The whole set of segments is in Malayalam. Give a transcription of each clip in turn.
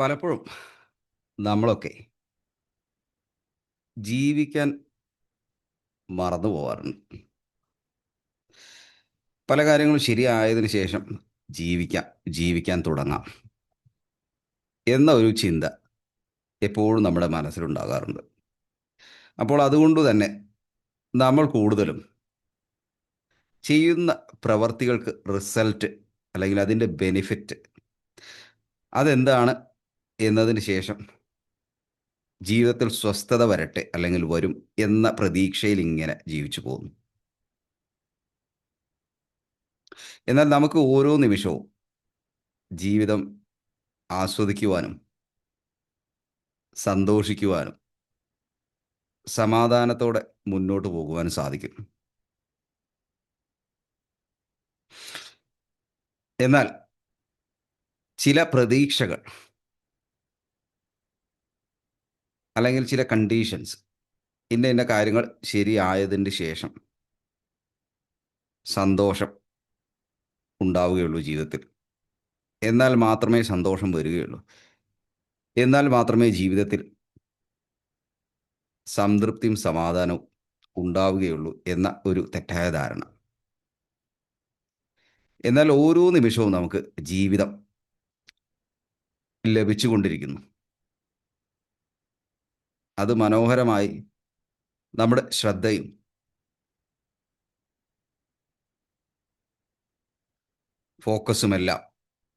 പലപ്പോഴും നമ്മളൊക്കെ ജീവിക്കാൻ മറന്നു പോവാറുണ്ട്. പല കാര്യങ്ങളും ശരിയായതിനു ശേഷം ജീവിക്കാം, ജീവിക്കാൻ തുടങ്ങാം. എന്ന ഒരു ചിന്ത എപ്പോഴും നമ്മുടെ മനസ്സിലുണ്ടാകാറുണ്ട്. അപ്പോൾ അതുകൊണ്ട് തന്നെ നമ്മൾ കൂടുതലും ചെയ്യുന്ന പ്രവർത്തികൾക്ക് റിസൾട്ട് അല്ലെങ്കിൽ അതിന്റെ ബെനിഫിറ്റ് അതെന്താണ് എന്നതിന് ശേഷം ജീവിതത്തിൽ സ്വസ്ഥത വരട്ടെ അല്ലെങ്കിൽ വരും എന്ന പ്രതീക്ഷയിൽ ഇങ്ങനെ ജീവിച്ചു പോകുന്നു. എന്നാൽ നമുക്ക് ഓരോ നിമിഷവും ജീവിതം ആസ്വദിക്കുവാനും സന്തോഷിക്കുവാനും സമാധാനത്തോടെ മുന്നോട്ട് പോകുവാനും സാധിക്കും. എന്നാൽ ചില പ്രതീക്ഷകൾ അല്ലെങ്കിൽ ചില കണ്ടീഷൻസ് ഇന്ന ഇന്ന കാര്യങ്ങൾ ശരിയായതിന്റെ ശേഷം സന്തോഷം ഉണ്ടാവുകയുള്ളൂ ജീവിതത്തിൽ. എന്നാൽ മാത്രമേ സന്തോഷം വരികയുള്ളൂ. എന്നാൽ മാത്രമേ ജീവിതത്തിൽ സംതൃപ്തിയും സമാധാനവും ഉണ്ടാവുകയുള്ളൂ എന്ന ഒരു തെറ്റായ ധാരണ. എന്നാൽ ഓരോ നിമിഷവും നമുക്ക് ജീവിതം ലഭിച്ചുകൊണ്ടിരിക്കുന്നു. അത് മനോഹരമായി നമ്മുടെ ശ്രദ്ധയും ഫോക്കസുമെല്ലാം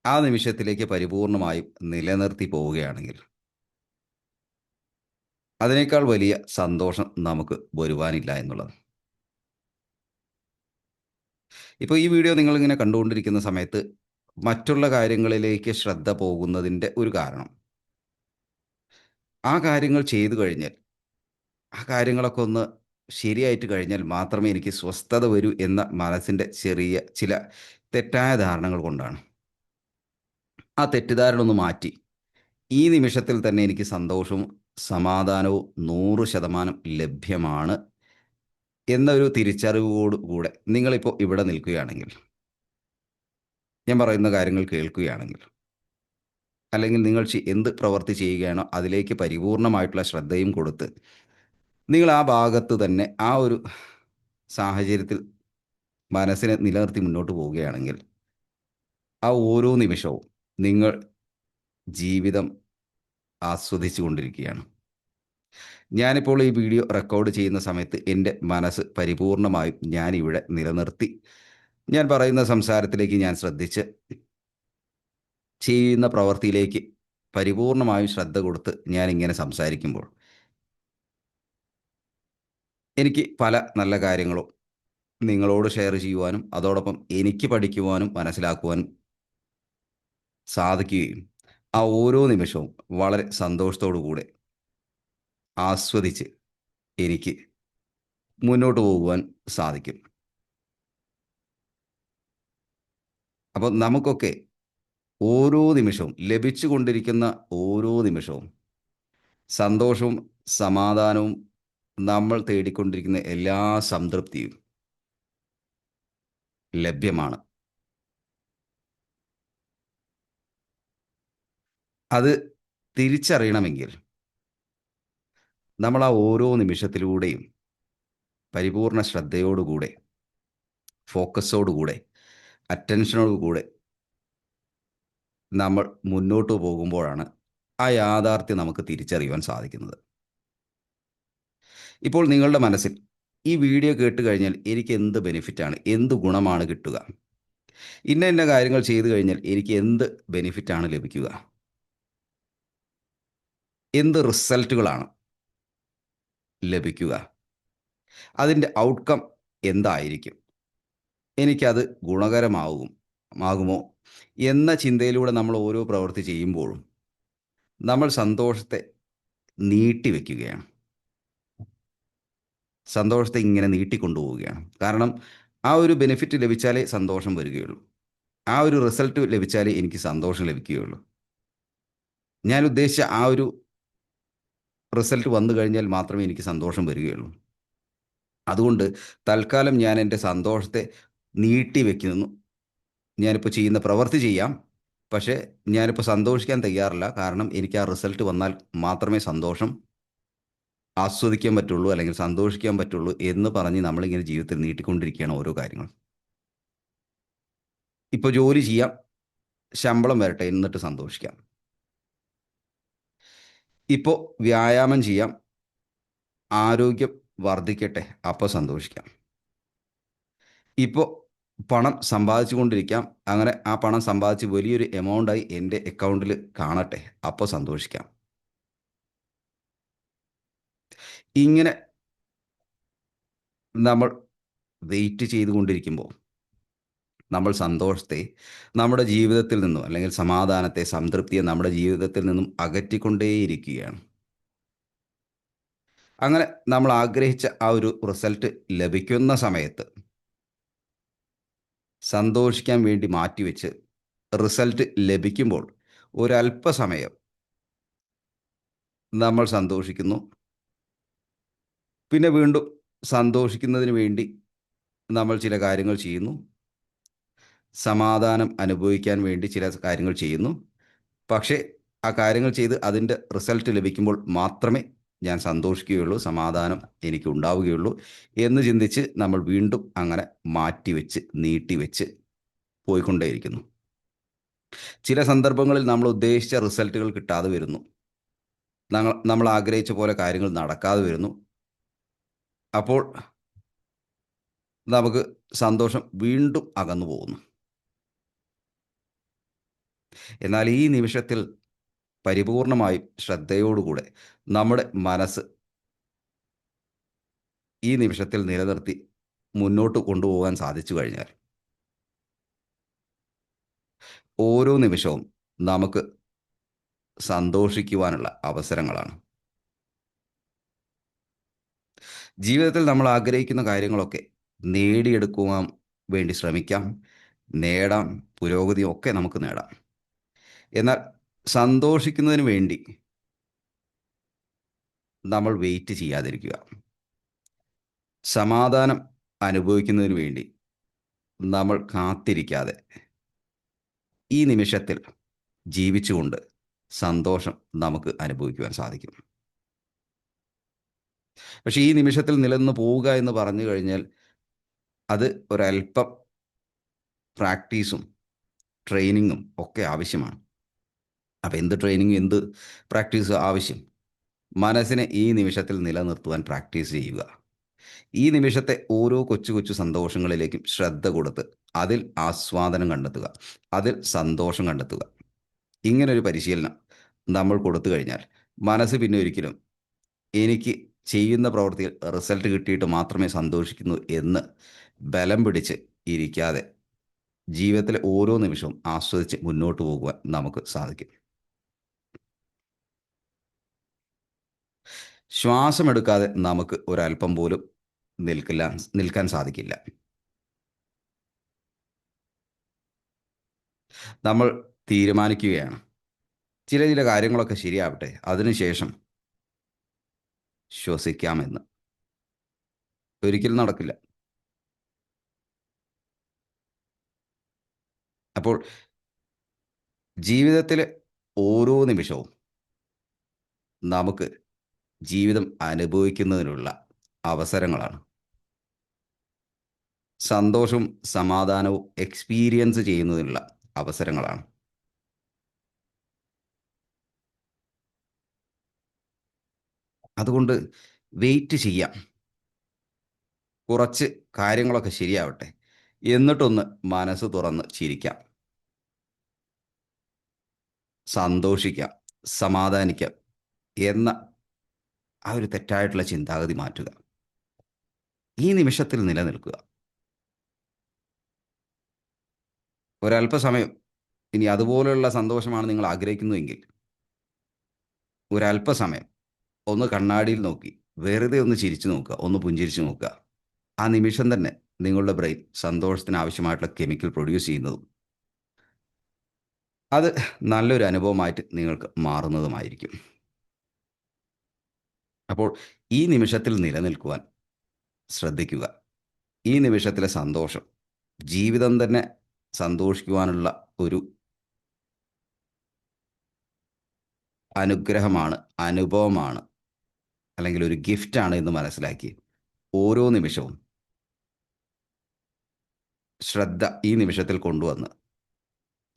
ആ നിമിഷത്തിലേക്ക് പരിപൂർണമായും നിലനിർത്തി പോവുകയാണെങ്കിൽ അതിനേക്കാൾ വലിയ സന്തോഷം നമുക്ക് വരുവാനില്ല എന്നുള്ളത്. ഇപ്പോൾ ഈ വീഡിയോ നിങ്ങളിങ്ങനെ കണ്ടുകൊണ്ടിരിക്കുന്ന സമയത്ത് മറ്റുള്ള കാര്യങ്ങളിലേക്ക് ശ്രദ്ധ പോകുന്നതിന്റെ ഒരു കാരണം ആ കാര്യങ്ങൾ ചെയ്തു കഴിഞ്ഞാൽ ആ കാര്യങ്ങളൊക്കെ ഒന്ന് ശരിയായിട്ട് കഴിഞ്ഞാൽ മാത്രമേ എനിക്ക് സ്വസ്ഥത വരൂ എന്ന മനസ്സിന്റെ ചെറിയ ചില തെറ്റായ ധാരണകൾ കൊണ്ടാണ്. ആ തെറ്റിദ്ധാരണ ഒന്ന് മാറ്റി ഈ നിമിഷത്തിൽ തന്നെ എനിക്ക് സന്തോഷവും സമാധാനവും 100% ലഭ്യമാണ് എന്നൊരു തിരിച്ചറിവോട് കൂടെ നിങ്ങളിപ്പോൾ ഇവിടെ നിൽക്കുകയാണെങ്കിൽ ഞാൻ പറയുന്ന കാര്യങ്ങൾ കേൾക്കുകയാണെങ്കിൽ അല്ലെങ്കിൽ നിങ്ങൾ എന്ത് പ്രവൃത്തി ചെയ്യുകയാണോ അതിലേക്ക് പരിപൂർണമായിട്ടുള്ള ശ്രദ്ധയും കൊടുത്ത് നിങ്ങൾ ആ ഭാഗത്ത് തന്നെ ആ ഒരു സാഹചര്യത്തിൽ മനസ്സിനെ നിലനിർത്തി മുന്നോട്ട് പോവുകയാണെങ്കിൽ ആ ഓരോ നിമിഷവും നിങ്ങൾ ജീവിതം ആസ്വദിച്ചു കൊണ്ടിരിക്കുകയാണ്. ഞാനിപ്പോൾ ഈ വീഡിയോ റെക്കോർഡ് ചെയ്യുന്ന സമയത്ത് എന്റെ മനസ്സ് പരിപൂർണമായും ഞാനിവിടെ നിലനിർത്തി ഞാൻ പറയുന്ന സംസാരത്തിലേക്ക് ഞാൻ ശ്രദ്ധിച്ച് ചെയ്യുന്ന പ്രവൃത്തിയിലേക്ക് പരിപൂർണമായും ശ്രദ്ധ കൊടുത്ത് ഞാനിങ്ങനെ സംസാരിക്കുമ്പോൾ എനിക്ക് പല നല്ല കാര്യങ്ങളും നിങ്ങളോട് ഷെയർ ചെയ്യുവാനും അതോടൊപ്പം എനിക്ക് പഠിക്കുവാനും മനസ്സിലാക്കുവാനും സാധിക്കുകയും ആ ഓരോ നിമിഷവും വളരെ സന്തോഷത്തോടു കൂടെ ആസ്വദിച്ച് എനിക്ക് മുന്നോട്ട് പോകുവാൻ സാധിക്കും. അപ്പോൾ നമുക്കൊക്കെ ഓരോ നിമിഷവും ലഭിച്ചുകൊണ്ടിരിക്കുന്ന ഓരോ നിമിഷവും സന്തോഷവും സമാധാനവും നമ്മൾ തേടിക്കൊണ്ടിരിക്കുന്ന എല്ലാ സംതൃപ്തിയും ലഭ്യമാണ്. അത് തിരിച്ചറിയണമെങ്കിൽ നമ്മൾ ആ ഓരോ നിമിഷത്തിലൂടെയും പരിപൂർണ ശ്രദ്ധയോടുകൂടെ ഫോക്കസോടുകൂടെ അറ്റൻഷനോടുകൂടെ നമ്മൾ മുന്നോട്ട് പോകുമ്പോഴാണ് ആ യാഥാർത്ഥ്യം നമുക്ക് തിരിച്ചറിയുവാൻ സാധിക്കുന്നത്. ഇപ്പോൾ നിങ്ങളുടെ മനസ്സിൽ ഈ വീഡിയോ കേട്ട് കഴിഞ്ഞാൽ എനിക്ക് എന്ത് ബെനിഫിറ്റാണ് എന്ത് ഗുണമാണ് കിട്ടുക? ഇന്ന ഇന്ന കാര്യങ്ങൾ ചെയ്തു കഴിഞ്ഞാൽ എനിക്ക് എന്ത് ബെനിഫിറ്റാണ് ലഭിക്കുക? എന്ത് റിസൾട്ടുകളാണ് ലഭിക്കുക? അതിന്റെ ഔട്ട്കം എന്തായിരിക്കും? എനിക്കത് ഗുണകരമാവും മാകുമോ എന്ന ചിന്തയിലൂടെ നമ്മൾ ഓരോ പ്രവൃത്തി ചെയ്യുമ്പോഴും നമ്മൾ സന്തോഷത്തെ നീട്ടിവെക്കുകയാണ്. സന്തോഷത്തെ ഇങ്ങനെ നീട്ടിക്കൊണ്ടുപോവുകയാണ്. കാരണം ആ ഒരു ബെനിഫിറ്റ് ലഭിച്ചാലേ സന്തോഷം വരികയുള്ളൂ. ആ ഒരു റിസൾട്ട് ലഭിച്ചാലേ എനിക്ക് സന്തോഷം ലഭിക്കുകയുള്ളൂ. ഞാൻ ഉദ്ദേശിച്ച ആ ഒരു റിസൾട്ട് വന്നു കഴിഞ്ഞാൽ മാത്രമേ എനിക്ക് സന്തോഷം വരികയുള്ളൂ. അതുകൊണ്ട് തൽക്കാലം ഞാൻ എന്റെ സന്തോഷത്തെ നീട്ടിവെക്കുന്നു. ഞാനിപ്പോൾ ചെയ്യുന്ന പ്രവൃത്തി ചെയ്യാം. പക്ഷേ ഞാനിപ്പോൾ സന്തോഷിക്കാൻ തയ്യാറില്ല. കാരണം എനിക്ക് ആ റിസൾട്ട് വന്നാൽ മാത്രമേ സന്തോഷം ആസ്വദിക്കാൻ പറ്റുള്ളൂ അല്ലെങ്കിൽ സന്തോഷിക്കാൻ പറ്റുള്ളൂ എന്ന് പറഞ്ഞ് നമ്മളിങ്ങനെ ജീവിതത്തിൽ നീട്ടിക്കൊണ്ടിരിക്കുകയാണ് ഓരോ കാര്യങ്ങൾ. ഇപ്പോൾ ജോലി ചെയ്യാം. ശമ്പളം വരട്ടെ എന്നിട്ട് സന്തോഷിക്കാം. ഇപ്പോൾ വ്യായാമം ചെയ്യാം. ആരോഗ്യം വർദ്ധിക്കട്ടെ അപ്പോൾ സന്തോഷിക്കാം. ഇപ്പോൾ പണം സമ്പാദിച്ചു കൊണ്ടിരിക്കാം അങ്ങനെ ആ പണം സമ്പാദിച്ച് വലിയൊരു എമൗണ്ടായി എന്റെ അക്കൗണ്ടിൽ കാണട്ടെ. അപ്പോൾ സന്തോഷിക്കാം. ഇങ്ങനെ നമ്മൾ വെയിറ്റ് ചെയ്തുകൊണ്ടിരിക്കുമ്പോൾ നമ്മൾ സന്തോഷത്തെ നമ്മുടെ ജീവിതത്തിൽ നിന്നും അല്ലെങ്കിൽ സമാധാനത്തെ സംതൃപ്തിയെ നമ്മുടെ ജീവിതത്തിൽ നിന്നും അകറ്റിക്കൊണ്ടേയിരിക്കുകയാണ്. അങ്ങനെ നമ്മൾ ആഗ്രഹിച്ച ആ ഒരു റിസൾട്ട് ലഭിക്കുന്ന സമയത്ത് സന്തോഷിക്കാൻ വേണ്ടി മാറ്റിവെച്ച് റിസൾട്ട് ലഭിക്കുമ്പോൾ ഒരല്പസമയം നമ്മൾ സന്തോഷിക്കുന്നു. പിന്നെ വീണ്ടും സന്തോഷിക്കുന്നതിന് വേണ്ടി നമ്മൾ ചില കാര്യങ്ങൾ ചെയ്യുന്നു. സമാധാനം അനുഭവിക്കാൻ വേണ്ടി ചില കാര്യങ്ങൾ ചെയ്യുന്നു. പക്ഷേ ആ കാര്യങ്ങൾ ചെയ്ത് അതിന്റെ റിസൾട്ട് ലഭിക്കുമ്പോൾ മാത്രമേ ഞാൻ സന്തോഷിക്കുകയുള്ളൂ സമാധാനം എനിക്ക് ഉണ്ടാവുകയുള്ളൂ എന്ന് ചിന്തിച്ച് നമ്മൾ വീണ്ടും അങ്ങനെ മാറ്റിവെച്ച് നീട്ടിവെച്ച് പോയിക്കൊണ്ടേയിരിക്കുന്നു. ചില സന്ദർഭങ്ങളിൽ നമ്മൾ ഉദ്ദേശിച്ച റിസൾട്ടുകൾ കിട്ടാതെ വരുന്നു. നമ്മൾ ആഗ്രഹിച്ച പോലെ കാര്യങ്ങൾ നടക്കാതെ വരുന്നു. അപ്പോൾ നമുക്ക് സന്തോഷം വീണ്ടും അകന്നു പോകുന്നു. എന്നാൽ ഈ നിമിഷത്തിൽ പരിപൂർണമായും ശ്രദ്ധയോടുകൂടെ നമ്മുടെ മനസ്സ് ഈ നിമിഷത്തിൽ നിലനിർത്തി മുന്നോട്ട് കൊണ്ടുപോകാൻ സാധിച്ചു കഴിഞ്ഞാൽ ഓരോ നിമിഷവും നമുക്ക് സന്തോഷിക്കുവാനുള്ള അവസരങ്ങളാണ്. ജീവിതത്തിൽ നമ്മൾ ആഗ്രഹിക്കുന്ന കാര്യങ്ങളൊക്കെ നേടിയെടുക്കുവാൻ വേണ്ടി ശ്രമിക്കാം നേടാം പുരോഗതി ഒക്കെ നമുക്ക് നേടാം. എന്നാൽ സന്തോഷിക്കുന്നതിന് വേണ്ടി നമ്മൾ വെയിറ്റ് ചെയ്യാതിരിക്കുക. സമാധാനം അനുഭവിക്കുന്നതിന് വേണ്ടി നമ്മൾ കാത്തിരിക്കാതെ ഈ നിമിഷത്തിൽ ജീവിച്ചുകൊണ്ട് സന്തോഷം നമുക്ക് അനുഭവിക്കുവാൻ സാധിക്കും. പക്ഷേ ഈ നിമിഷത്തിൽ നിലനിന്ന് പോവുക എന്ന് പറഞ്ഞു കഴിഞ്ഞാൽ അത് ഒരല്പം പ്രാക്ടീസും ട്രെയിനിങ്ങും ഒക്കെ ആവശ്യമാണ്. അപ്പോൾ എന്ത് ട്രെയിനിങ് എന്ത് പ്രാക്ടീസ് ആവശ്യം? മനസ്സിനെ ഈ നിമിഷത്തിൽ നിലനിർത്തുവാൻ പ്രാക്ടീസ് ചെയ്യുക. ഈ നിമിഷത്തെ ഓരോ കൊച്ചു കൊച്ചു സന്തോഷങ്ങളിലേക്കും ശ്രദ്ധ കൊടുത്ത് അതിൽ ആസ്വാദനം കണ്ടെത്തുക. അതിൽ സന്തോഷം കണ്ടെത്തുക. ഇങ്ങനൊരു പരിശീലനം നമ്മൾ കൊടുത്തു കഴിഞ്ഞാൽ മനസ്സ് പിന്നെ ഒരിക്കലും എനിക്ക് ചെയ്യുന്ന പ്രവൃത്തിയിൽ റിസൾട്ട് കിട്ടിയിട്ട് മാത്രമേ സന്തോഷിക്കുന്നു എന്ന് ബലം പിടിച്ച് ഇരിക്കാതെ ജീവിതത്തിലെ ഓരോ നിമിഷവും ആസ്വദിച്ച് മുന്നോട്ട് പോകുവാൻ നമുക്ക് സാധിക്കും. ശ്വാസമെടുക്കാതെ നമുക്ക് ഒരല്പം പോലും നിൽക്കില്ല നിൽക്കാൻ സാധിക്കില്ല. നമ്മൾ തീരുമാനിക്കുകയാണ്. ചില ചില കാര്യങ്ങളൊക്കെ ശരിയാവട്ടെ അതിനുശേഷം ശ്വസിക്കാമെന്ന്. ഒരിക്കലും നടക്കില്ല. അപ്പോൾ ജീവിതത്തിലെ ഓരോ നിമിഷവും നമുക്ക് ജീവിതം അനുഭവിക്കുന്നതിനുള്ള അവസരങ്ങളാണ്. സന്തോഷവും സമാധാനവും എക്സ്പീരിയൻസ് ചെയ്യുന്നതിനുള്ള അവസരങ്ങളാണ്. അതുകൊണ്ട് വെയിറ്റ് ചെയ്യാം. കുറച്ച് കാര്യങ്ങളൊക്കെ ശരിയാവട്ടെ. എന്നിട്ടൊന്ന് മനസ്സ് തുറന്ന് ചിരിക്കാം. സന്തോഷിക്കാം. സമാധാനിക്കാം. എന്ന ആ ഒരു തെറ്റായിട്ടുള്ള ചിന്താഗതി മാറ്റുക. ഈ നിമിഷത്തിൽ നിലനിൽക്കുക. ഒരല്പസമയം ഇനി അതുപോലെയുള്ള സന്തോഷമാണ് നിങ്ങൾ ആഗ്രഹിക്കുന്നുവെങ്കിൽ ഒരല്പസമയം ഒന്ന് കണ്ണാടിയിൽ നോക്കി വെറുതെ ഒന്ന് ചിരിച്ചു നോക്കുക ഒന്ന് പുഞ്ചിരിച്ചു നോക്കുക. ആ നിമിഷം തന്നെ നിങ്ങളുടെ ബ്രെയിൻ സന്തോഷത്തിന് ആവശ്യമായിട്ടുള്ള കെമിക്കൽ പ്രൊഡ്യൂസ് ചെയ്യുന്നതും അത് നല്ലൊരു അനുഭവമായിട്ട് നിങ്ങൾക്ക് മാറുന്നതുമായിരിക്കും. അപ്പോൾ ഈ നിമിഷത്തിൽ നിലനിൽക്കുവാൻ ശ്രദ്ധിക്കുക. ഈ നിമിഷത്തിലെ സന്തോഷം ജീവിതം തന്നെ സന്തോഷിക്കുവാനുള്ള ഒരു അനുഗ്രഹമാണ് അനുഭവമാണ് അല്ലെങ്കിൽ ഒരു ഗിഫ്റ്റാണ് എന്ന് മനസ്സിലാക്കി ഓരോ നിമിഷവും ശ്രദ്ധ ഈ നിമിഷത്തിൽ കൊണ്ടുവന്ന്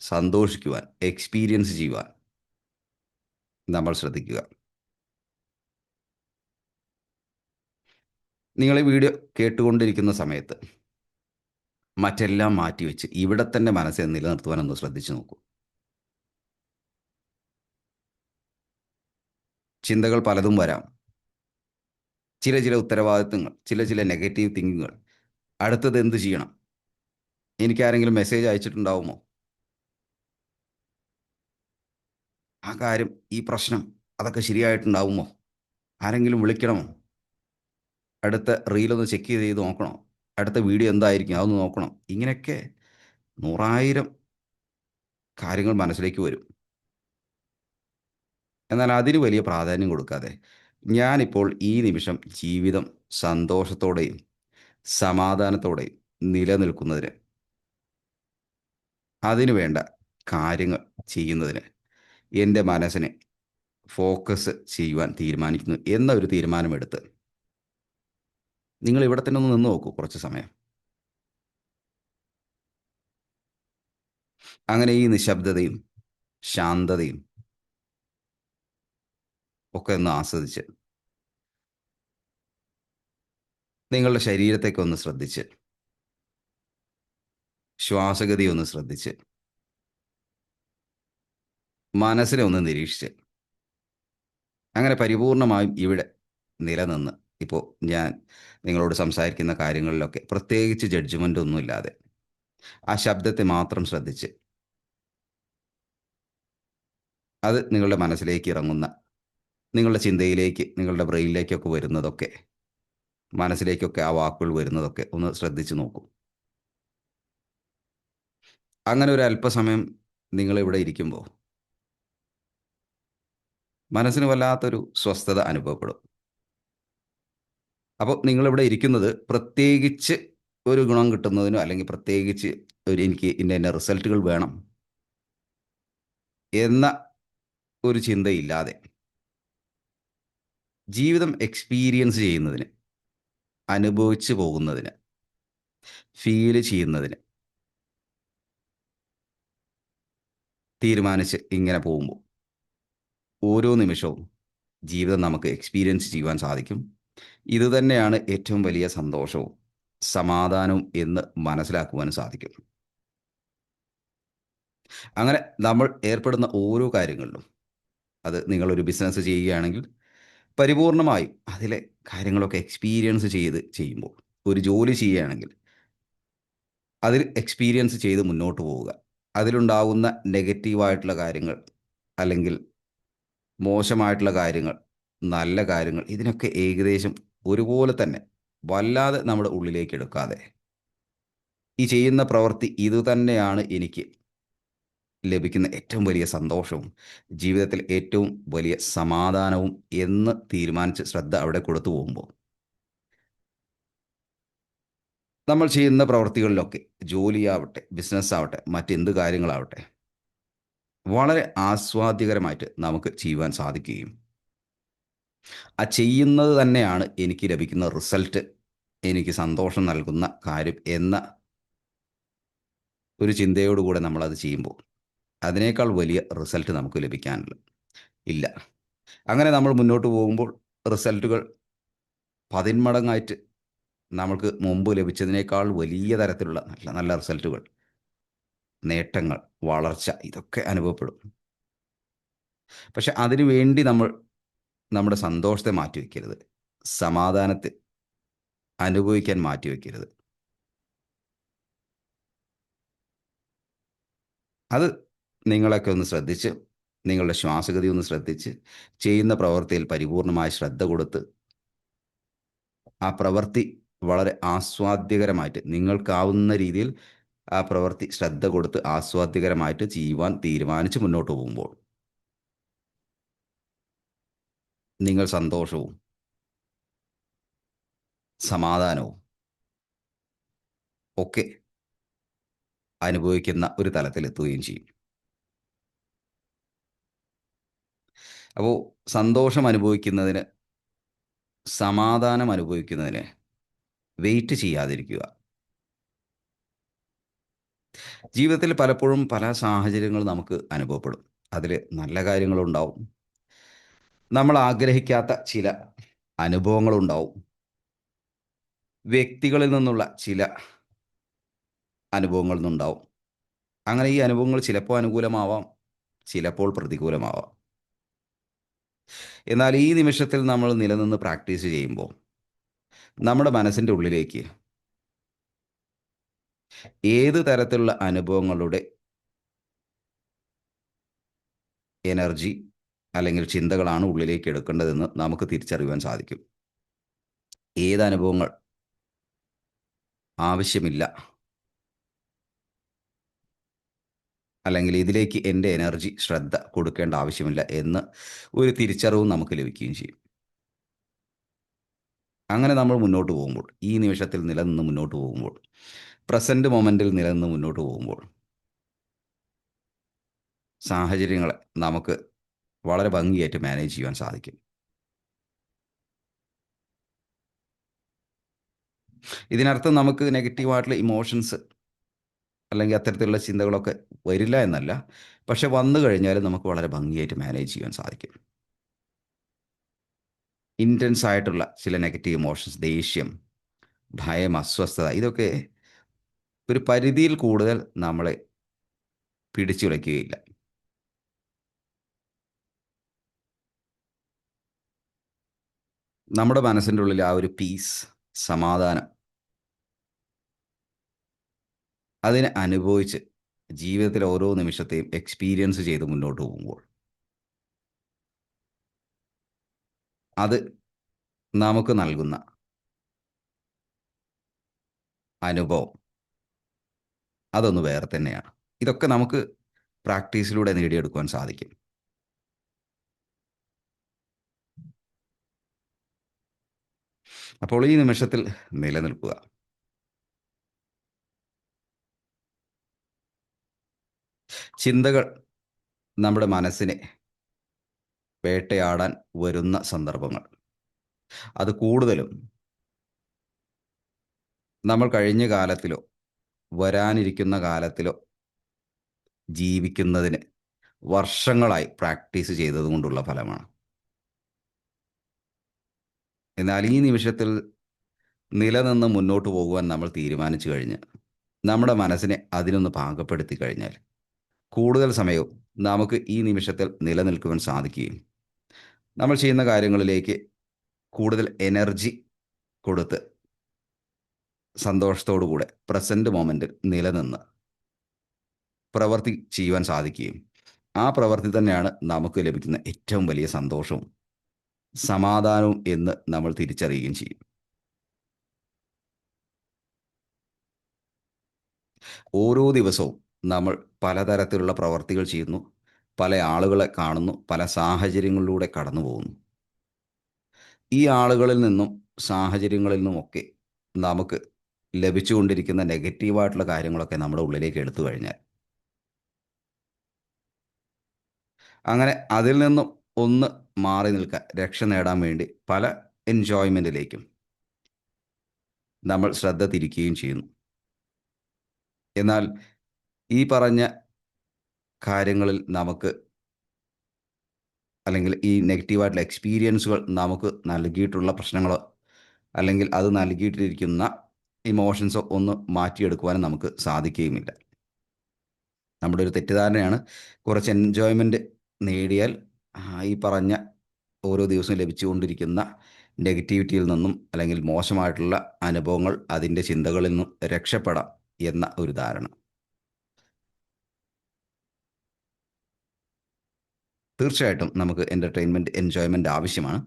സന്തോഷിക്കുവാൻ എക്സ്പീരിയൻസ് ചെയ്യുവാൻ നമ്മൾ ശ്രദ്ധിക്കുക. നിങ്ങൾ ഈ വീഡിയോ കേട്ടുകൊണ്ടിരിക്കുന്ന സമയത്ത് മറ്റെല്ലാം മാറ്റിവെച്ച് ഇവിടെ തന്നെ മനസ്സിനെ നിലനിർത്തുവാൻ ഒന്ന് ശ്രദ്ധിച്ചു നോക്കൂ. ചിന്തകൾ പലതും വരാം. ചില ചില ഉത്തരവാദിത്തങ്ങൾ ചില ചില നെഗറ്റീവ് തിങ്കിങ്ങുകൾ അടുത്തത് എന്ത് ചെയ്യണം? എനിക്ക് ആരെങ്കിലും മെസ്സേജ് അയച്ചിട്ടുണ്ടാവുമോ? ആ കാര്യം ഈ പ്രശ്നം അതൊക്കെ ശരിയായിട്ടുണ്ടാവുമോ? ആരെങ്കിലും വിളിക്കണമോ? അടുത്ത റീലൊന്ന് ചെക്ക് ചെയ്ത് നോക്കണം. അടുത്ത വീഡിയോ എന്തായിരിക്കും? അതൊന്ന് നോക്കണം. ഇങ്ങനെയൊക്കെ നൂറായിരം കാര്യങ്ങൾ മനസ്സിലേക്ക് വരും. എന്നാൽ അതിന് വലിയ പ്രാധാന്യം കൊടുക്കാതെ ഞാനിപ്പോൾ ഈ നിമിഷം ജീവിതം സന്തോഷത്തോടെയും സമാധാനത്തോടെയും നിലനിൽക്കുന്നതിന് അതിനു വേണ്ട കാര്യങ്ങൾ ചെയ്യുന്നതിന് എന്റെ മനസ്സിനെ ഫോക്കസ് ചെയ്യുവാൻ തീരുമാനിക്കുന്നു എന്ന ഒരു തീരുമാനമെടുത്ത് നിങ്ങൾ ഇവിടെ തന്നെ ഒന്ന് നിന്ന് നോക്കൂ കുറച്ച് സമയം. അങ്ങനെ ഈ നിശബ്ദതയും ശാന്തതയും ഒക്കെ ഒന്ന് ആസ്വദിച്ച് നിങ്ങളുടെ ശരീരത്തേക്ക് ഒന്ന് ശ്രദ്ധിച്ച് ശ്വാസഗതി ഒന്ന് ശ്രദ്ധിച്ച് മനസ്സിനെ ഒന്ന് നിരീക്ഷിച്ച് അങ്ങനെ പരിപൂർണമായും ഇവിടെ നിലനിന്ന് ഇപ്പോൾ ഞാൻ നിങ്ങളോട് സംസാരിക്കുന്ന കാര്യങ്ങളിലൊക്കെ പ്രത്യേകിച്ച് ജഡ്ജ്മെന്റ് ഒന്നുമില്ലാതെ ആ ശബ്ദത്തെ മാത്രം ശ്രദ്ധിച്ച് അത് നിങ്ങളുടെ മനസ്സിലേക്ക് ഇറങ്ങുന്ന നിങ്ങളുടെ ചിന്തയിലേക്ക് നിങ്ങളുടെ ബ്രെയിനിലേക്കൊക്കെ വരുന്നതൊക്കെ മനസ്സിലേക്കൊക്കെ ആ വാക്കുകൾ വരുന്നതൊക്കെ ഒന്ന് ശ്രദ്ധിച്ചു നോക്കും. അങ്ങനെ ഒരു അല്പസമയം നിങ്ങളിവിടെ ഇരിക്കുമ്പോൾ മനസ്സിന് വല്ലാത്തൊരു സ്വസ്ഥത അനുഭവപ്പെടും. അപ്പോൾ നിങ്ങളിവിടെ ഇരിക്കുന്നത് പ്രത്യേകിച്ച് ഒരു ഗുണം കിട്ടുന്നതിനോ അല്ലെങ്കിൽ പ്രത്യേകിച്ച് ഒരു എനിക്ക് ഇന്ന ഇന്ന റിസൾട്ടുകൾ വേണം എന്ന ഒരു ചിന്തയില്ലാതെ ജീവിതം എക്സ്പീരിയൻസ് ചെയ്യുന്നതിന് അനുഭവിച്ച് പോകുന്നതിന് ഫീൽ ചെയ്യുന്നതിന് തീരുമാനിച്ച് ഇങ്ങനെ പോകുമ്പോൾ ഓരോ നിമിഷവും ജീവിതം നമുക്ക് എക്സ്പീരിയൻസ് ചെയ്യുവാൻ സാധിക്കും. ഇത് തന്നെയാണ് ഏറ്റവും വലിയ സന്തോഷവും സമാധാനവും എന്ന് മനസ്സിലാക്കുവാനും സാധിക്കും. അങ്ങനെ നമ്മൾ ഏർപ്പെടുന്ന ഓരോ കാര്യങ്ങളിലും അത് നിങ്ങളൊരു ബിസിനസ് ചെയ്യുകയാണെങ്കിൽ പരിപൂർണമായും അതിലെ കാര്യങ്ങളൊക്കെ എക്സ്പീരിയൻസ് ചെയ്ത് ചെയ്യുമ്പോൾ ഒരു ജോലി ചെയ്യുകയാണെങ്കിൽ അതിൽ എക്സ്പീരിയൻസ് ചെയ്ത് മുന്നോട്ട് പോവുക. അതിലുണ്ടാകുന്ന നെഗറ്റീവായിട്ടുള്ള കാര്യങ്ങൾ അല്ലെങ്കിൽ മോശമായിട്ടുള്ള കാര്യങ്ങൾ നല്ല കാര്യങ്ങൾ. ഇതിനൊക്കെ ഏകദേശം ഒരുപോലെ തന്നെ വല്ലാതെ നമ്മുടെ ഉള്ളിലേക്ക് എടുക്കാതെ. ഈ ചെയ്യുന്ന പ്രവൃത്തി ഇതുതന്നെയാണ് എനിക്ക് ലഭിക്കുന്ന ഏറ്റവും വലിയ സന്തോഷവും ജീവിതത്തിൽ ഏറ്റവും വലിയ സമാധാനവും എന്ന് തീരുമാനിച്ച് ശ്രദ്ധ അവിടെ കൊടുത്തു പോകുമ്പോൾ. നമ്മൾ ചെയ്യുന്ന പ്രവൃത്തികളിലൊക്കെ ജോലിയാവട്ടെ ബിസിനസ് ആവട്ടെ മറ്റെന്ത് കാര്യങ്ങളാവട്ടെ വളരെ ആസ്വാദ്യകരമായിട്ട് നമുക്ക് ചെയ്യുവാൻ സാധിക്കുകയും ആ ചെയ്യുന്നത് തന്നെയാണ് എനിക്ക് ലഭിക്കുന്ന റിസൾട്ട്. എനിക്ക് സന്തോഷം നൽകുന്ന കാര്യം എന്ന ഒരു ചിന്തയോടുകൂടെ നമ്മളത് ചെയ്യുമ്പോൾ അതിനേക്കാൾ വലിയ റിസൾട്ട് നമുക്ക് ലഭിക്കാനില്ല ഇല്ല. അങ്ങനെ നമ്മൾ മുന്നോട്ട് പോകുമ്പോൾ റിസൾട്ടുകൾ പതിന്മടങ്ങായിട്ട് നമുക്ക് മുമ്പ് ലഭിച്ചതിനേക്കാൾ വലിയ തരത്തിലുള്ള നല്ല നല്ല റിസൾട്ടുകൾ നേട്ടങ്ങൾ വളർച്ച ഇതൊക്കെ അനുഭവപ്പെടും. പക്ഷെ അതിനു വേണ്ടി നമ്മൾ നമ്മുടെ സന്തോഷത്തെ മാറ്റിവെക്കരുത് സമാധാനത്തെ അനുഭവിക്കാൻ മാറ്റിവെക്കരുത് അത് നിങ്ങളൊക്കെ ഒന്ന് ശ്രദ്ധിച്ച് നിങ്ങളുടെ ശ്വാസഗതി ഒന്ന് ശ്രദ്ധിച്ച് ചെയ്യുന്ന പ്രവൃത്തിയിൽ പരിപൂർണമായ ശ്രദ്ധ കൊടുത്ത് ആ പ്രവൃത്തി വളരെ ആസ്വാദ്യകരമായിട്ട് നിങ്ങൾക്കാവുന്ന രീതിയിൽ ആ പ്രവൃത്തി ശ്രദ്ധ കൊടുത്ത് ആസ്വാദ്യകരമായിട്ട് ചെയ്യുവാൻ തീരുമാനിച്ച് മുന്നോട്ട് പോകുമ്പോൾ നിങ്ങൾ സന്തോഷവും സമാധാനവും ഒക്കെ അനുഭവിക്കുന്ന ഒരു തലത്തിലെത്തുകയും ചെയ്യും. അപ്പോൾ സന്തോഷം അനുഭവിക്കുന്നതിന് സമാധാനം അനുഭവിക്കുന്നതിന് വെയിറ്റ് ചെയ്യാതിരിക്കുക. ജീവിതത്തിൽ പലപ്പോഴും പല സാഹചര്യങ്ങൾ നമുക്ക് അനുഭവപ്പെടും. അതിൽ നല്ല കാര്യങ്ങളുണ്ടാവും. നമ്മൾ ആഗ്രഹിക്കാത്ത ചില അനുഭവങ്ങളുണ്ടാവും. വ്യക്തികളിൽ നിന്നുള്ള ചില അനുഭവങ്ങളിൽ നിന്നുണ്ടാവും. അങ്ങനെ ഈ അനുഭവങ്ങൾ ചിലപ്പോൾ അനുകൂലമാവാം ചിലപ്പോൾ പ്രതികൂലമാവാം. എന്നാൽ ഈ നിമിഷത്തിൽ നമ്മൾ നിലനിന്ന് പ്രാക്ടീസ് ചെയ്യുമ്പോൾ നമ്മുടെ മനസ്സിന്റെ ഉള്ളിലേക്ക് ഏത് തരത്തിലുള്ള അനുഭവങ്ങളുടെ എനർജി അല്ലെങ്കിൽ ചിന്തകളാണ് ഉള്ളിലേക്ക് എടുക്കേണ്ടതെന്ന് നമുക്ക് തിരിച്ചറിയുവാൻ സാധിക്കും. ഏത് അനുഭവങ്ങൾ ആവശ്യമില്ല. അല്ലെങ്കിൽ ഇതിലേക്ക് എന്റെ എനർജി ശ്രദ്ധ കൊടുക്കേണ്ട ആവശ്യമില്ല എന്ന് ഒരു തിരിച്ചറിവും നമുക്ക് ലഭിക്കുകയും ചെയ്യും. അങ്ങനെ നമ്മൾ മുന്നോട്ട് പോകുമ്പോൾ ഈ നിമിഷത്തിൽ നിലനിന്ന് മുന്നോട്ട് പോകുമ്പോൾ പ്രസന്റ് മൊമെന്റിൽ നിലനിന്ന് മുന്നോട്ട് പോകുമ്പോൾ സാഹചര്യങ്ങളെ നമുക്ക് വളരെ ഭംഗിയായിട്ട് മാനേജ് ചെയ്യുവാൻ സാധിക്കും. ഇതിനർത്ഥം നമുക്ക് നെഗറ്റീവായിട്ടുള്ള ഇമോഷൻസ് അല്ലെങ്കിൽ അത്തരത്തിലുള്ള ചിന്തകളൊക്കെ വരില്ല എന്നല്ല. പക്ഷെ വന്നു കഴിഞ്ഞാൽ നമുക്ക് വളരെ ഭംഗിയായിട്ട് മാനേജ് ചെയ്യാൻ സാധിക്കും. ഇന്റൻസ് ആയിട്ടുള്ള ചില നെഗറ്റീവ് ഇമോഷൻസ് ദേഷ്യം ഭയം അസ്വസ്ഥത ഇതൊക്കെ ഒരു പരിധിയിൽ കൂടുതൽ നമ്മളെ പിടിച്ചുലയ്ക്കുകയില്ല. നമ്മുടെ മനസ്സിന്റെ ഉള്ളിൽ ആ ഒരു പീസ് സമാധാനം അതിനെ അനുഭവിച്ച് ജീവിതത്തിലെ ഓരോ നിമിഷത്തെയും എക്സ്പീരിയൻസ് ചെയ്ത് മുന്നോട്ട് പോകുമ്പോൾ അത് നമുക്ക് നൽകുന്ന അനുഭവം അതൊന്ന് വേറെ തന്നെയാണ്. ഇതൊക്കെ നമുക്ക് പ്രാക്ടീസിലൂടെ നേടിയെടുക്കുവാൻ സാധിക്കും. അപ്പോൾ ഈ നിമിഷത്തിൽ നിലനിൽക്കുക. ചിന്തകൾ നമ്മുടെ മനസ്സിനെ വേട്ടയാടാൻ വരുന്ന സന്ദർഭങ്ങൾ. അത് കൂടുതലും നമ്മൾ കഴിഞ്ഞ കാലത്തിലോ വരാനിരിക്കുന്ന കാലത്തിലോ ജീവിക്കുന്നതിന് വർഷങ്ങളായി പ്രാക്ടീസ് ചെയ്തതുകൊണ്ടുള്ള ഫലമാണ്. എന്നാൽ ഈ നിമിഷത്തിൽ നിലനിന്ന് മുന്നോട്ട് പോകുവാൻ നമ്മൾ തീരുമാനിച്ചു കഴിഞ്ഞ് നമ്മുടെ മനസ്സിനെ അതിനൊന്ന് പാകപ്പെടുത്തി കഴിഞ്ഞാൽ കൂടുതൽ സമയവും നമുക്ക് ഈ നിമിഷത്തിൽ നിലനിൽക്കുവാൻ സാധിക്കുകയും നമ്മൾ ചെയ്യുന്ന കാര്യങ്ങളിലേക്ക് കൂടുതൽ എനർജി കൊടുത്ത് സന്തോഷത്തോടു കൂടെ പ്രസന്റ് മൊമെന്റിൽ നിലനിന്ന് പ്രവർത്തി ചെയ്യുവാൻ സാധിക്കുകയും ആ പ്രവർത്തി തന്നെയാണ് നമുക്ക് ലഭിക്കുന്ന ഏറ്റവും വലിയ സന്തോഷവും സമാധാനവും എന്ന് നമ്മൾ തിരിച്ചറിയുകയും ചെയ്യും. ഓരോ ദിവസവും നമ്മൾ പലതരത്തിലുള്ള പ്രവർത്തികൾ ചെയ്യുന്നു പല ആളുകളെ കാണുന്നു പല സാഹചര്യങ്ങളിലൂടെ കടന്നു പോകുന്നു. ഈ ആളുകളിൽ നിന്നും സാഹചര്യങ്ങളിൽ നിന്നുമൊക്കെ നമുക്ക് ലഭിച്ചുകൊണ്ടിരിക്കുന്ന നെഗറ്റീവായിട്ടുള്ള കാര്യങ്ങളൊക്കെ നമ്മുടെ ഉള്ളിലേക്ക് എടുത്തു കഴിഞ്ഞാൽ അങ്ങനെ അതിൽ നിന്നും ഒന്ന് മാറി നിൽക്കാൻ രക്ഷ നേടാൻ വേണ്ടി പല എൻജോയ്മെന്റിലേക്കും നമ്മൾ ശ്രദ്ധ തിരിക്കുകയും ചെയ്യുന്നു. എന്നാൽ ഈ പറഞ്ഞ കാര്യങ്ങളിൽ നമുക്ക് അല്ലെങ്കിൽ ഈ നെഗറ്റീവായിട്ടുള്ള എക്സ്പീരിയൻസുകൾ നമുക്ക് നൽകിയിട്ടുള്ള പ്രശ്നങ്ങളോ അല്ലെങ്കിൽ അത് നൽകിയിട്ടിരിക്കുന്ന ഇമോഷൻസോ ഒന്ന് മാറ്റിയെടുക്കുവാനും നമുക്ക് സാധിക്കുകയുമില്ല. നമ്മുടെ ഒരു തെറ്റിദ്ധാരണയാണ് കുറച്ച് എൻജോയ്മെന്റ് നേടിയാൽ ഈ പറഞ്ഞ ഓരോ ദിവസവും ലഭിച്ചുകൊണ്ടിരിക്കുന്ന നെഗറ്റിവിറ്റിയിൽ നിന്നും അല്ലെങ്കിൽ മോശമായിട്ടുള്ള അനുഭവങ്ങൾ അതിന്റെ ചിന്തകളിൽ നിന്നും രക്ഷപ്പെടാം എന്ന ഒരു ധാരണ. തീർച്ചയായിട്ടും നമുക്ക് എന്റർടൈൻമെന്റ് എൻജോയ്മെന്റ് ആവശ്യമാണ്.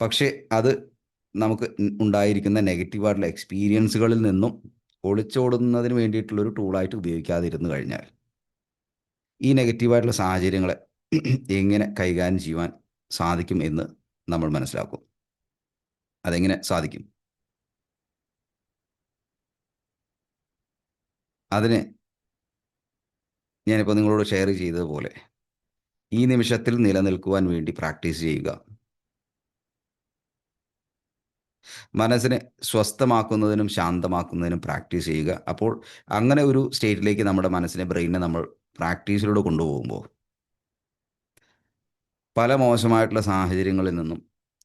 പക്ഷേ അത് നമുക്ക് ഉണ്ടായിരിക്കുന്ന നെഗറ്റീവായിട്ടുള്ള എക്സ്പീരിയൻസുകളിൽ നിന്നും ഒളിച്ചോടുന്നതിന് വേണ്ടിയിട്ടുള്ളൊരു ടൂളായിട്ട് ഉപയോഗിക്കാതിരുന്നു കഴിഞ്ഞാൽ ഈ നെഗറ്റീവായിട്ടുള്ള സാഹചര്യങ്ങളെ എങ്ങനെ കൈകാര്യം ചെയ്യുവാൻ സാധിക്കും എന്ന് നമ്മൾ മനസ്സിലാക്കും. അതെങ്ങനെ സാധിക്കും? അതിന് ഞാനിപ്പോൾ നിങ്ങളോട് ഷെയർ ചെയ്തതുപോലെ ഈ നിമിഷത്തിൽ നിലനിൽക്കുവാൻ വേണ്ടി പ്രാക്ടീസ് ചെയ്യുക. മനസ്സിനെ സ്വസ്ഥമാക്കുന്നതിനും ശാന്തമാക്കുന്നതിനും പ്രാക്ടീസ് ചെയ്യുക. അപ്പോൾ അങ്ങനെ ഒരു സ്റ്റേറ്റിലേക്ക് നമ്മുടെ മനസ്സിനെ ബ്രെയിനെ നമ്മൾ പ്രാക്ടീസിലൂടെ കൊണ്ടുപോകുമ്പോൾ പല മോശമായിട്ടുള്ള സാഹചര്യങ്ങളിൽ നിന്നും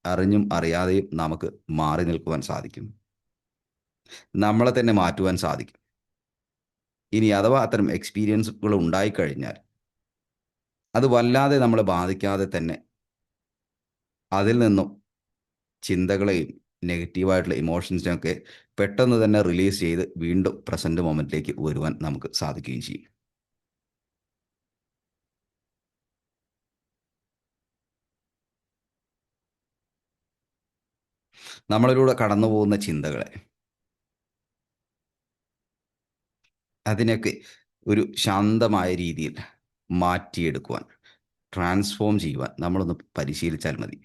അറിഞ്ഞും അറിയാതെയും നമുക്ക് മാറി നിൽക്കുവാൻ സാധിക്കും. നമ്മളെ തന്നെ മാറ്റുവാൻ സാധിക്കും. ഇനി അഥവാ അത്തരം എക്സ്പീരിയൻസുകൾ ഉണ്ടായിക്കഴിഞ്ഞാൽ അത് വല്ലാതെ നമ്മളെ ബാധിക്കാതെ തന്നെ അതിൽ നിന്നും ചിന്തകളെയും നെഗറ്റീവായിട്ടുള്ള ഇമോഷൻസിനെയൊക്കെ പെട്ടെന്ന് തന്നെ റിലീസ് ചെയ്ത് വീണ്ടും പ്രസന്റ് മൊമെന്റിലേക്ക് വരുവാൻ നമുക്ക് സാധിക്കുകയും ചെയ്യും. നമ്മളിലൂടെ കടന്നു പോകുന്ന ചിന്തകളെ. അതിനൊക്കെ ഒരു ശാന്തമായ രീതിയിൽ മാറ്റിയെടുക്കുവാൻ ട്രാൻസ്ഫോം ചെയ്യുവാൻ നമ്മളൊന്ന് പരിശീലിച്ചാൽ മതി.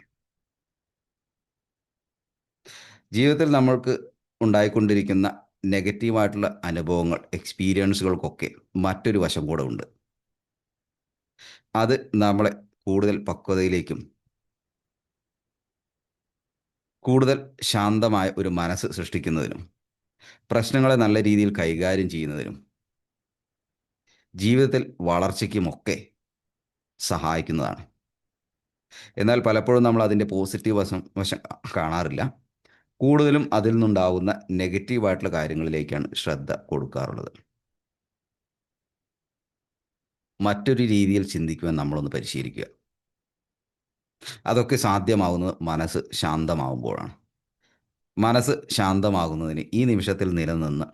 ജീവിതത്തിൽ നമ്മൾക്ക് ഉണ്ടായിക്കൊണ്ടിരിക്കുന്ന നെഗറ്റീവായിട്ടുള്ള അനുഭവങ്ങൾ എക്സ്പീരിയൻസുകൾക്കൊക്കെ മറ്റൊരു വശം കൂടെ ഉണ്ട്. അത് നമ്മളെ കൂടുതൽ പക്വതയിലേക്കും കൂടുതൽ ശാന്തമായ ഒരു മനസ്സ് സൃഷ്ടിക്കുന്നതിനും പ്രശ്നങ്ങളെ നല്ല രീതിയിൽ കൈകാര്യം ചെയ്യുന്നതിനും ജീവിതത്തിൽ വളർച്ചയ്ക്കുമൊക്കെ സഹായിക്കുന്നതാണ്. എന്നാൽ പലപ്പോഴും നമ്മൾ അതിന്റെ പോസിറ്റീവ് വശം വശം കാണാറില്ല. കൂടുതലും അതിൽ നിന്നുണ്ടാവുന്ന നെഗറ്റീവായിട്ടുള്ള കാര്യങ്ങളിലേക്കാണ് ശ്രദ്ധ കൊടുക്കാറുള്ളത്. മറ്റൊരു രീതിയിൽ ചിന്തിക്കുവാൻ നമ്മളൊന്ന് പരിശീലിക്കുക. അതൊക്കെ സാധ്യമാവുന്നത് മനസ്സ് ശാന്തമാകുമ്പോഴാണ് മനസ്സ് ശാന്തമാകുന്നതിന് ഈ നിമിഷത്തിൽ നിലനിന്ന്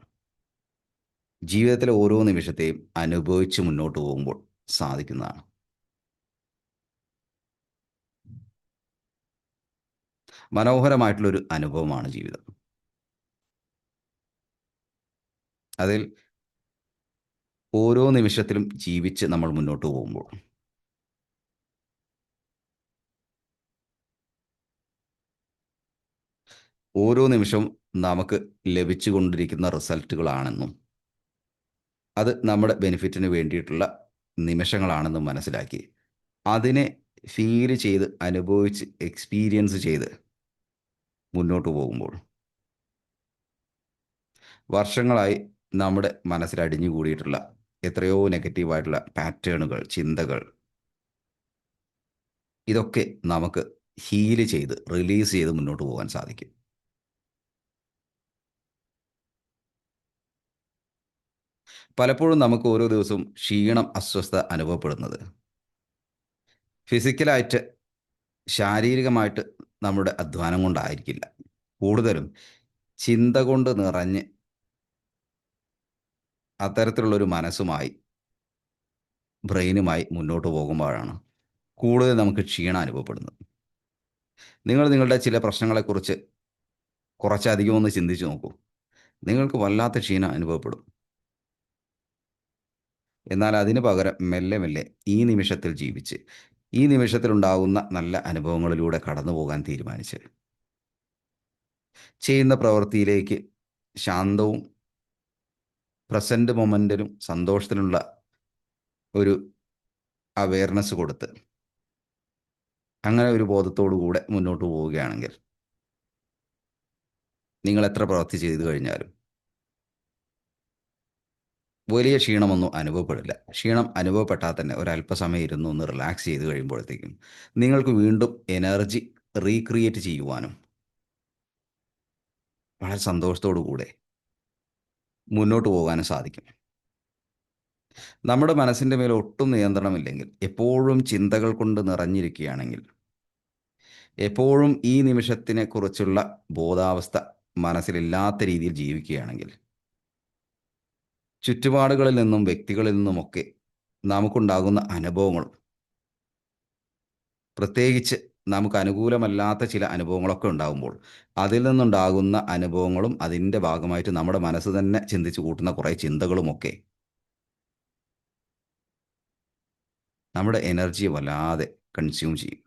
ജീവിതത്തിലെ ഓരോ നിമിഷത്തെയും അനുഭവിച്ച് മുന്നോട്ട് പോകുമ്പോൾ സാധിക്കുന്നതാണ്. മനോഹരമായിട്ടുള്ളൊരു അനുഭവമാണ് ജീവിതം. അതിൽ ഓരോ നിമിഷത്തിലും ജീവിച്ച് നമ്മൾ മുന്നോട്ട് പോകുമ്പോൾ ഓരോ നിമിഷവും നമുക്ക് ലഭിച്ചുകൊണ്ടിരിക്കുന്ന റിസൾട്ടുകളാണെന്നും അത് നമ്മുടെ ബെനിഫിറ്റിന് വേണ്ടിയിട്ടുള്ള നിമിഷങ്ങളാണെന്നും മനസ്സിലാക്കി അതിനെ ഫീൽ ചെയ്ത് അനുഭവിച്ച് എക്സ്പീരിയൻസ് ചെയ്ത് മുന്നോട്ട് പോകുമ്പോൾ വർഷങ്ങളായി നമ്മുടെ മനസ്സിൽ അടിഞ്ഞുകൂടിയിട്ടുള്ള എത്രയോ നെഗറ്റീവായിട്ടുള്ള പാറ്റേണുകൾ ചിന്തകൾ ഇതൊക്കെ നമുക്ക് ഹീൽ ചെയ്ത് റിലീസ് ചെയ്ത് മുന്നോട്ട് പോകാൻ സാധിക്കും. പലപ്പോഴും നമുക്ക് ഓരോ ദിവസവും ക്ഷീണം അസ്വസ്ഥത അനുഭവപ്പെടുന്നത്. ഫിസിക്കലായിട്ട് ശാരീരികമായിട്ട് നമ്മുടെ അധ്വാനം കൊണ്ടായിരിക്കില്ല. കൂടുതലും ചിന്ത കൊണ്ട് നിറഞ്ഞ് അത്തരത്തിലുള്ളൊരു മനസ്സുമായി ബ്രെയിനുമായി മുന്നോട്ട് പോകുമ്പോഴാണ് കൂടുതൽ നമുക്ക് ക്ഷീണം അനുഭവപ്പെടുന്നത്. നിങ്ങൾ നിങ്ങളുടെ ചില പ്രശ്നങ്ങളെക്കുറിച്ച് കുറച്ചധികം ഒന്ന് ചിന്തിച്ചു നോക്കൂ. നിങ്ങൾക്ക് വല്ലാത്ത ക്ഷീണം അനുഭവപ്പെടും. എന്നാൽ അതിന് പകരം മെല്ലെ മെല്ലെ ഈ നിമിഷത്തിൽ ജീവിച്ച് ഈ നിമിഷത്തിലുണ്ടാകുന്ന നല്ല അനുഭവങ്ങളിലൂടെ കടന്നു പോകാൻ തീരുമാനിച്ച്. ചെയ്യുന്ന പ്രവൃത്തിയിലേക്ക് ശാന്തവും പ്രസന്റ് മൊമെന്റിനും സന്തോഷത്തിനുള്ള ഒരു അവയർനെസ് കൊടുത്ത് അങ്ങനെ ഒരു ബോധത്തോടു കൂടെ മുന്നോട്ട് പോവുകയാണെങ്കിൽ നിങ്ങൾ എത്ര പ്രവൃത്തി ചെയ്തു കഴിഞ്ഞാലും വലിയ ക്ഷീണമൊന്നും അനുഭവപ്പെടില്ല. ക്ഷീണം അനുഭവപ്പെട്ടാൽ തന്നെ ഒരല്പസമയം ഇരുന്ന് ഒന്ന് റിലാക്സ് ചെയ്ത് കഴിയുമ്പോഴത്തേക്കും നിങ്ങൾക്ക് വീണ്ടും എനർജി റീക്രിയേറ്റ് ചെയ്യുവാനും വളരെ സന്തോഷത്തോടു കൂടെ മുന്നോട്ട് പോകാനും സാധിക്കും. നമ്മുടെ മനസ്സിന്റെ മേൽ ഒട്ടും നിയന്ത്രണമില്ലെങ്കിൽ എപ്പോഴും ചിന്തകൾ കൊണ്ട് നിറഞ്ഞിരിക്കുകയാണെങ്കിൽ എപ്പോഴും ഈ നിമിഷത്തിനെ കുറിച്ചുള്ള ബോധാവസ്ഥ മനസ്സിലില്ലാത്ത രീതിയിൽ ജീവിക്കുകയാണെങ്കിൽ ചുറ്റുപാടുകളിൽ നിന്നും വ്യക്തികളിൽ നിന്നുമൊക്കെ നമുക്കുണ്ടാകുന്ന അനുഭവങ്ങൾ പ്രത്യേകിച്ച് നമുക്ക് അനുകൂലമല്ലാത്ത ചില അനുഭവങ്ങളൊക്കെ ഉണ്ടാകുമ്പോൾ അതിൽ നിന്നുണ്ടാകുന്ന അനുഭവങ്ങളും അതിന്റെ ഭാഗമായിട്ട് നമ്മുടെ മനസ്സ് തന്നെ ചിന്തിച്ചു കൂട്ടുന്ന കുറേ ചിന്തകളുമൊക്കെ നമ്മുടെ എനർജിയെ വല്ലാതെ കൺസ്യൂം ചെയ്യും.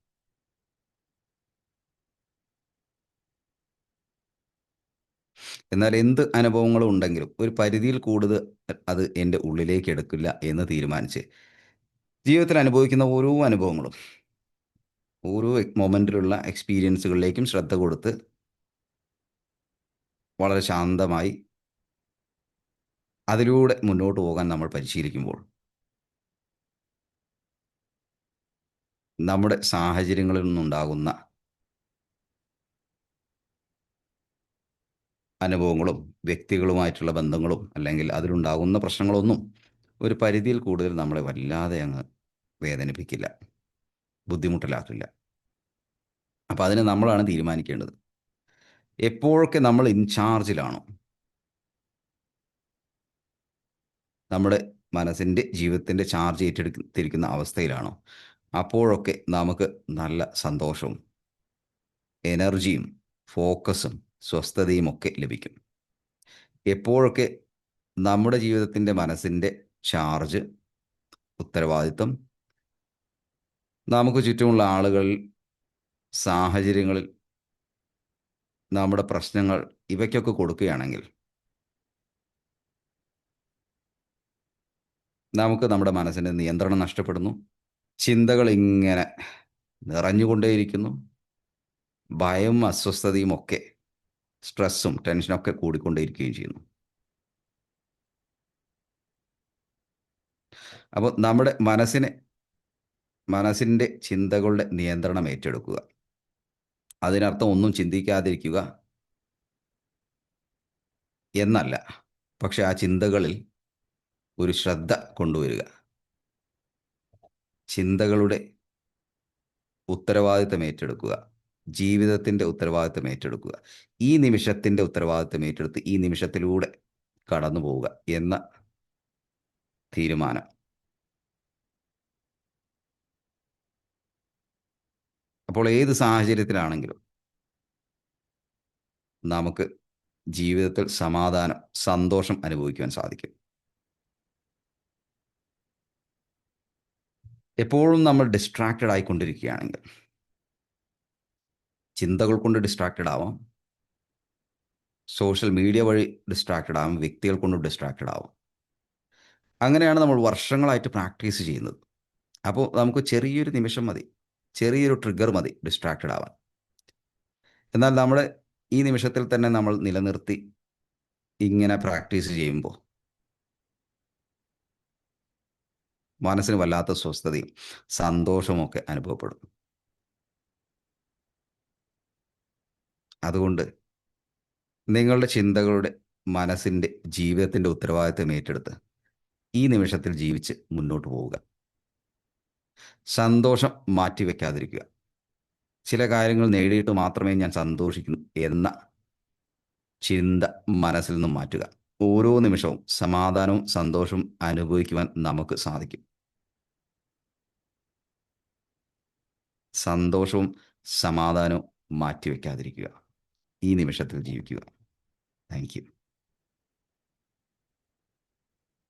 എന്നാൽ എന്ത് അനുഭവങ്ങളും ഉണ്ടെങ്കിലും ഒരു പരിധിയിൽ കൂടുതൽ അത് എന്റെ ഉള്ളിലേക്ക് എടുക്കില്ല എന്ന് തീരുമാനിച്ച് ജീവിതത്തിൽ അനുഭവിക്കുന്ന ഓരോ അനുഭവങ്ങളും ഓരോ മൊമെന്റിലുള്ള എക്സ്പീരിയൻസുകളിലേക്കും ശ്രദ്ധ കൊടുത്ത് വളരെ ശാന്തമായി അതിലൂടെ മുന്നോട്ട് പോകാൻ നമ്മൾ പരിശീലിക്കുമ്പോൾ നമ്മുടെ സാഹചര്യങ്ങളിൽ നിന്നുണ്ടാകുന്ന അനുഭവങ്ങളും വ്യക്തികളുമായിട്ടുള്ള ബന്ധങ്ങളും അല്ലെങ്കിൽ അതിലുണ്ടാകുന്ന പ്രശ്നങ്ങളൊന്നും ഒരു പരിധിയിൽ കൂടുതൽ നമ്മളെ വല്ലാതെ അങ്ങ് വേദനിപ്പിക്കില്ല. ബുദ്ധിമുട്ടിലാക്കില്ല. അപ്പം അതിനെ നമ്മളാണ് തീരുമാനിക്കേണ്ടത്. എപ്പോഴൊക്കെ നമ്മൾ ഇൻചാർജിലാണോ നമ്മുടെ മനസ്സിന്റെ ജീവിതത്തിന്റെ ചാർജ് ഏറ്റെടുത്തിരിക്കുന്ന അവസ്ഥയിലാണോ? അപ്പോഴൊക്കെ നമുക്ക് നല്ല സന്തോഷവും എനർജിയും ഫോക്കസും സ്വസ്ഥതയും ഒക്കെ ലഭിക്കും. എപ്പോഴൊക്കെ നമ്മുടെ ജീവിതത്തിന്റെ മനസ്സിന്റെ ചാർജ് ഉത്തരവാദിത്വം നമുക്ക് ചുറ്റുമുള്ള ആളുകൾ സാഹചര്യങ്ങളിൽ നമ്മുടെ പ്രശ്നങ്ങൾ ഇവയ്ക്കൊക്കെ കൊടുക്കുകയാണെങ്കിൽ നമുക്ക് നമ്മുടെ മനസ്സിന്റെ നിയന്ത്രണം നഷ്ടപ്പെടുന്നു. ചിന്തകൾ ഇങ്ങനെ നിറഞ്ഞുകൊണ്ടേയിരിക്കുന്നു. ഭയവും അസ്വസ്ഥതയും ഒക്കെ സ്ട്രെസ്സും ടെൻഷനും ഒക്കെ കൂടിക്കൊണ്ടേയിരിക്കുകയും ചെയ്യുന്നു. അപ്പോൾ നമ്മുടെ മനസ്സിനെ മനസ്സിന്റെ ചിന്തകളുടെ നിയന്ത്രണം ഏറ്റെടുക്കുക. അതിനർത്ഥം ഒന്നും ചിന്തിക്കാതിരിക്കുക. എന്നല്ല പക്ഷെ ആ ചിന്തകളിൽ ഒരു ശ്രദ്ധ കൊണ്ടുവരിക. ചിന്തകളുടെ ഉത്തരവാദിത്തം ഏറ്റെടുക്കുക. ജീവിതത്തിന്റെ ഉത്തരവാദിത്വം ഏറ്റെടുക്കുക. ഈ നിമിഷത്തിന്റെ ഉത്തരവാദിത്വം ഏറ്റെടുത്ത് ഈ നിമിഷത്തിലൂടെ കടന്നു പോവുക എന്ന തീരുമാനം. അപ്പോൾ ഏത് സാഹചര്യത്തിലാണെങ്കിലും നമുക്ക് ജീവിതത്തിൽ സമാധാനം സന്തോഷം അനുഭവിക്കുവാൻ സാധിക്കും. എപ്പോഴും നമ്മൾ ഡിസ്ട്രാക്റ്റഡ് ആയിക്കൊണ്ടിരിക്കുകയാണെങ്കിൽ ചിന്തകൾ കൊണ്ട് ഡിസ്ട്രാക്റ്റഡ് ആവാം. സോഷ്യൽ മീഡിയ വഴി ഡിസ്ട്രാക്റ്റഡ് ആവാം. വ്യക്തികൾ കൊണ്ട് ഡിസ്ട്രാക്റ്റഡ് ആവാം. അങ്ങനെയാണ് നമ്മൾ വർഷങ്ങളായിട്ട് പ്രാക്ടീസ് ചെയ്യുന്നത്. അപ്പോൾ നമുക്ക് ചെറിയൊരു നിമിഷം മതി. ചെറിയൊരു ട്രിഗർ മതി ഡിസ്ട്രാക്റ്റഡ് ആവാൻ. എന്നാൽ നമ്മൾ ഈ നിമിഷത്തിൽ തന്നെ നമ്മൾ നിലനിർത്തി ഇങ്ങനെ പ്രാക്ടീസ് ചെയ്യുമ്പോൾ മനസ്സിന് വല്ലാത്ത സ്വസ്ഥതയും സന്തോഷമൊക്കെ അനുഭവപ്പെടും. അതുകൊണ്ട് നിങ്ങളുടെ ചിന്തകളുടെ മനസ്സിന്റെ ജീവിതത്തിന്റെ ഉത്തരവാദിത്തം ഏറ്റെടുത്ത് ഈ നിമിഷത്തിൽ ജീവിച്ച് മുന്നോട്ട് പോവുക. സന്തോഷം മാറ്റിവെക്കാതിരിക്കുക ചില കാര്യങ്ങൾ നേടിയിട്ട് മാത്രമേ ഞാൻ സന്തോഷിക്കുന്നു എന്ന ചിന്ത മനസ്സിൽ നിന്നും മാറ്റുക. ഓരോ നിമിഷവും സമാധാനവും സന്തോഷവും അനുഭവിക്കുവാൻ നമുക്ക് സാധിക്കും. സന്തോഷവും സമാധാനവും മാറ്റിവെക്കാതിരിക്കുക ഈ നിമിഷത്തിൽ ജീവിക്കുക. Thank you.